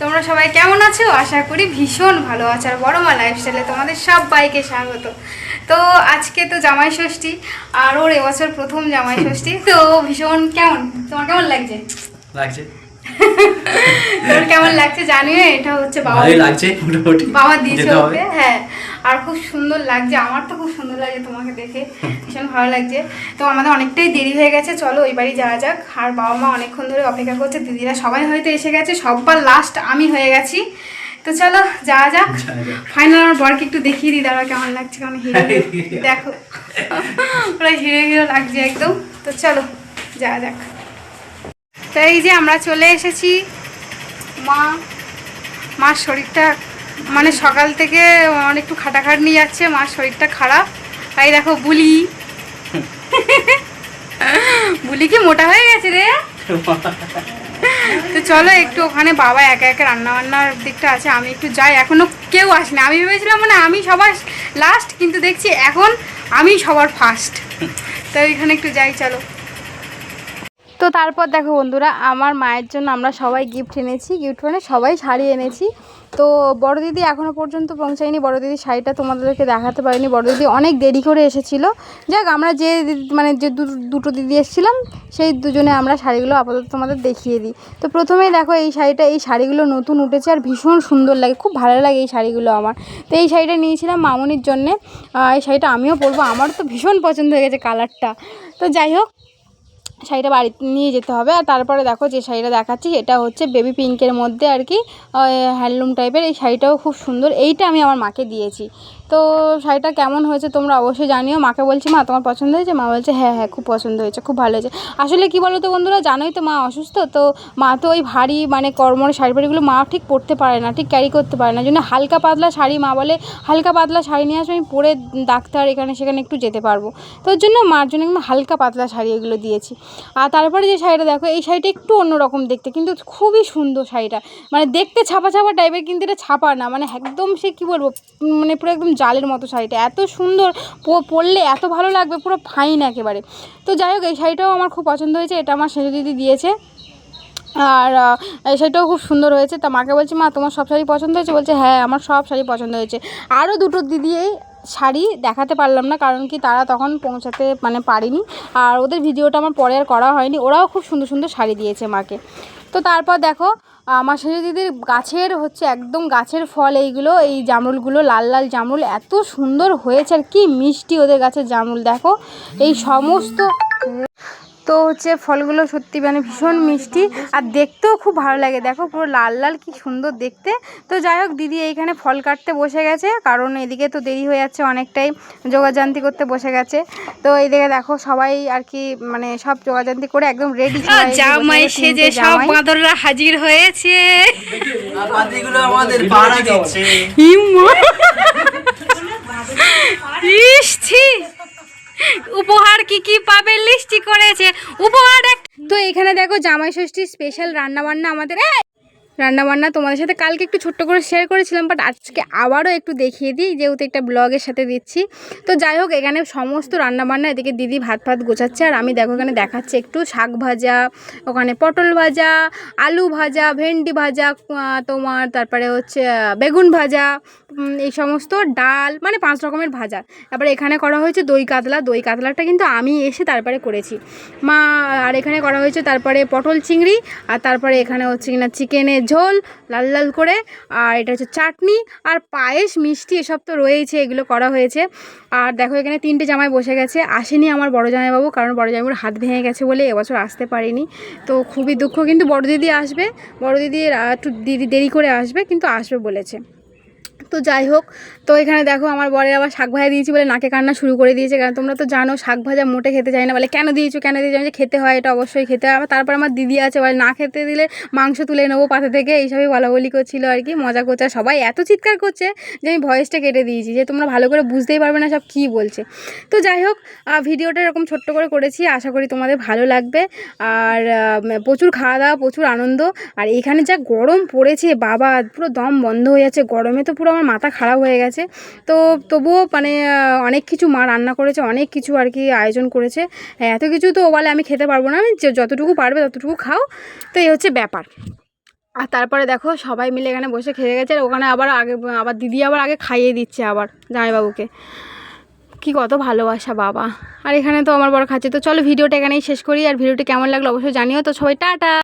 তোমরা সবাই কেমন আছো? আশা করি ভীষণ ভালো আছো। আর বড় মা লাইফস্টাইলে তোমাদের সব বাইকে স্বাগত। তো আজকে তো জামাই ষষ্ঠী আর ওর এবছর প্রথম জামাই ষষ্ঠী। তো ভীষণ কেমন? তোমার কেমন লাগছে? লাগছে। তোর কেমন লাগছে জানিও এটা হচ্ছে বাবা লাগছে মোটামুটি। বাবা দিয়েছে ওকে হ্যাঁ। আর খুব সুন্দর লাগছে আমার তো খুব সুন্দর লাগছে তোমাকে দেখে ভীষণ ভালো লাগছে। তো আমাদের অনেকটাই দেরি হয়ে গেছে চলো ওই বাড়ি যাওয়া যাক। আর বাবা মা অনেকক্ষণ ধরে অপেক্ষা করছে দিদিরা সবাই হয়তো এসে গেছে সববার লাস্ট আমি হয়ে গেছি। তো চলো যাওয়া যাক। ফাইনাল আমার বরকে একটু দেখিয়ে দিই দাঁড়া কেমন লাগছে কেমন হিরো হিরো। দেখো। পুরো হিরো হিরো লাগছে একদম। তো চলো যাওয়া যাক। তো এই যে আমরা চলে এসেছি মা মার শরীরটা মানে সকাল থেকে অনেক একটু খাটাখাটনি যাচ্ছে, মার শরীরটা খারাপ। তাই দেখো বুলি। বুলি কি মোটা হয়ে গেছে রে? তো চলো একটু ওখানে বাবা একা একা রান্না বান্নার দিকটা আছে, আমি একটু যাই। এখনও কেউ আসেনি। আমি ভেবেছিলাম মানে আমি সবার লাস্ট কিন্তু দেখছি এখন আমি সবার ফার্স্ট তো এখানে একটু যাই, চলো। তো তারপর দেখো বন্ধুরা, আমার মায়ের জন্য আমরা সবাই গিফট এনেছি গিফট মানে সবাই শাড়ি এনেছি। তো বড় দিদি এখনও পর্যন্ত পৌঁছায়নি, বড় দিদি শাড়িটা তোমাদেরকে দেখাতে পারিনি। বড় দিদি অনেক দেরি করে এসেছিল। যাক, আমরা যে মানে যে দুটো দিদি এসেছিলাম, সেই দুজনে আমরা শাড়িগুলো আপাতত তোমাদের দেখিয়ে দিই। তো প্রথমেই দেখো এই শাড়িটা, এই শাড়িগুলো নতুন উঠেছে আর ভীষণ সুন্দর লাগে, খুব ভালো লাগে এই শাড়িগুলো আমার। তো এই শাড়িটা নিয়েছিলাম মামনির জন্যে। এই শাড়িটা আমিও পরবো আমার তো ভীষণ পছন্দ হয়ে গেছে কালারটা। তো যাই হোক শাড়িটা বাড়িতে নিয়ে যেতে হবে। আর তারপরে দেখো যে শাড়িটা দেখাচ্ছি, এটা হচ্ছে বেবি পিঙ্কের মধ্যে আর কি হ্যান্ডলুম টাইপের এই শাড়িটাও খুব সুন্দর। এইটা আমি আমার মাকে দিয়েছি। তো শাড়িটা কেমন হয়েছে তোমরা অবশ্যই জানিও। মাকে বলছি, মা, তোমার পছন্দ হয়েছে? মা বলছে হ্যাঁ হ্যাঁ খুব পছন্দ হয়েছে, খুব ভালো হয়েছে। আসলে কি বলো তো বন্ধুরা, জানোই তো মা অসুস্থ, তো মা তো ওই ভারী মানে কর্মর শাড়ি ফাড়িগুলো মা ঠিক পরতে পারে না, ঠিক ক্যারি করতে পারে না। জন্য হালকা পাতলা শাড়ি মা বলে, হালকা পাতলা শাড়ি নিয়ে আসবে আমি পরে ডাক্তার এখানে সেখানে একটু যেতে পারব। তো ওর জন্য মার জন্য একদম হালকা পাতলা শাড়ি এগুলো দিয়েছি। আর তারপরে যে শাড়িটা দেখো, এই শাড়িটা একটু অন্যরকম দেখতে, কিন্তু খুবই সুন্দর শাড়িটা। মানে দেখতে ছাপা ছাপা টাইপের কিন্তু এটা ছাপা না। মানে একদম সে কী বলব মানে পুরো একদম জালের মতো শাড়িটা। এত সুন্দর পরলে এত ভালো লাগবে, পুরো ফাইন একেবারে। তো যাই হোক, এই শাড়িটাও আমার খুব পছন্দ হয়েছে, এটা আমার সেজু দিদি দিয়েছে। আর এই শাড়িটাও খুব সুন্দর হয়েছে। তা মাকে বলছি, মা, তোমার সব শাড়ি পছন্দ হয়েছে? বলছে হ্যাঁ আমার সব শাড়ি পছন্দ হয়েছে। আরও দুটো দিদি শাড়ি দেখাতে পারলাম না, কারণ কি তারা তখন পৌঁছাতে মানে পারিনি। আর ওদের ভিডিওটা আমার পরে আর করা হয়নি। ওরাও খুব সুন্দর সুন্দর শাড়ি দিয়েছে মাকে। তো তারপর দেখো আমার শাশুড়ি দিদির গাছের হচ্ছে একদম গাছের ফল এইগুলো, এই জামরুলগুলো, লাল লাল জামরুল, এত সুন্দর হয়েছে আর কি মিষ্টি ওদের গাছের জামরুল, দেখো। এই সমস্ত তো হচ্ছে ফলগুলো সত্যি মানে ভীষণ মিষ্টি আর দেখতেও খুব ভালো লাগে। দেখো পুরো লাল লাল কি সুন্দর দেখতে। তো যাই হোক দিদি এইখানে ফল কাটতে বসে গেছে কারণ এদিকে তো দেরি হয়ে যাচ্ছে অনেকটাই যোগাযান্তি করতে বসে গেছে। তো এইদিকে দেখো সবাই আর কি মানে সব যোগাযান্তি করে একদম রেডি জামাই সেজে সব বাঁদররা হাজির হয়েছে। আর পাতিগুলো আমাদের পাড়া দিচ্ছে। উপহার কি কি পাবে? লিস্টি করেছে উপহার তো এখানে দেখো জামাই ষষ্ঠীর স্পেশাল রান্নাবান্না আমাদের! রান্নাবান্না তোমাদের সাথে কালকে একটু ছোট্ট করে শেয়ার করেছিলাম বাট আজকে আবারও একটু দেখিয়ে দিই, যেহেতু একটা ব্লগের সাথে দিচ্ছি। তো যাই হোক, এখানে সমস্ত রান্নাবান্না, এদিকে দিদি ভাত ভাত গোছাচ্ছে, আর আমি দেখো এখানে দেখাচ্ছি একটু শাক ভাজা, ওখানে পটল ভাজা, আলু ভাজা, ভেন্ডি ভাজা তোমার তারপরে হচ্ছে বেগুন ভাজা এই সমস্ত ডাল মানে পাঁচ রকমের ভাজা। তারপরে এখানে করা হয়েছে দই কাতলা, দই কাতলাটা কিন্তু আমি এসে তারপরে করেছি। মা, আর এখানে করা হয়েছে তারপরে পটল চিংড়ি, আর তারপরে এখানে হচ্ছে কিনা চিকেনের ঝোল, লাল লাল করে, আর এটা হচ্ছে চাটনি, আর পায়েস, মিষ্টি এসব তো রয়েছে এগুলো করা হয়েছে। আর দেখো এখানে তিনটে জামাই বসে গেছে। আসেনি আমার বড় জামাইবাবু, কারণ বড় জামাইবাবুর হাত ভেঙে গেছে বলে এবছর আসতে পারিনি। তো খুবই দুঃখ, কিন্তু বড় দিদি আসবে বড় দিদি একটু দিদি দেরি করে আসবে, কিন্তু আসবে বলেছে। তো যাই হোক, তো এখানে দেখো আমার বরের আবার শাক ভাজা দিয়েছি বলে নাকে কান্না শুরু করে দিয়েছে। কারণ তোমরা তো জানো, শাক ভাজা মোটে খেতে চাই না। বলে কেন দিয়েছ? কেন দিয়েছ? যে খেতে হয়, এটা অবশ্যই খেতে হয়। আবার তারপর আমার দিদি আছে, বলে না খেতে দিলে মাংস তুলে নেব পাতা থেকে। এইসবই বলা বলি করছিল আর কি, মজা করছে। আর সবাই এত চিৎকার করছে যে আমি ভয়েসটা কেটে দিয়েছি, যে তোমরা ভালো করে বুঝতেই পারবে না সব কী বলছে। তো যাই হোক ভিডিওটা এরকম ছোট্ট করে করেছি, আশা করি তোমাদের ভালো লাগবে। আর প্রচুর খাওয়া দাওয়া, প্রচুর আনন্দ। আর এখানে যা গরম পড়েছে, বাবা, পুরো দম বন্ধ হয়ে যাচ্ছে। গরমে তো পুরো আমার মাথা খারাপ হয়ে গেছে। তো তবুও মানে অনেক কিছু মা রান্না করেছে, অনেক কিছু আর কি আয়োজন করেছে। এত কিছু তো বলে আমি খেতে পারব না যতটুকু পারবে ততটুকু খাও। তো এই হচ্ছে ব্যাপার। আর তারপরে দেখো সবাই মিলে এখানে বসে খেয়ে গেছে, আর ওখানে আবার আগে, আবার দিদি আবার আগে খাইয়ে দিচ্ছে আবার জামাইবাবুকে। কি কত ভালোবাসা বাবা। আর এখানে তো আমার বড় খাচ্ছে। তো চলো ভিডিওটা এখানেই শেষ করি, আর ভিডিওটি কেমন লাগল অবশ্যই জানিও। তো সবাই টাটা!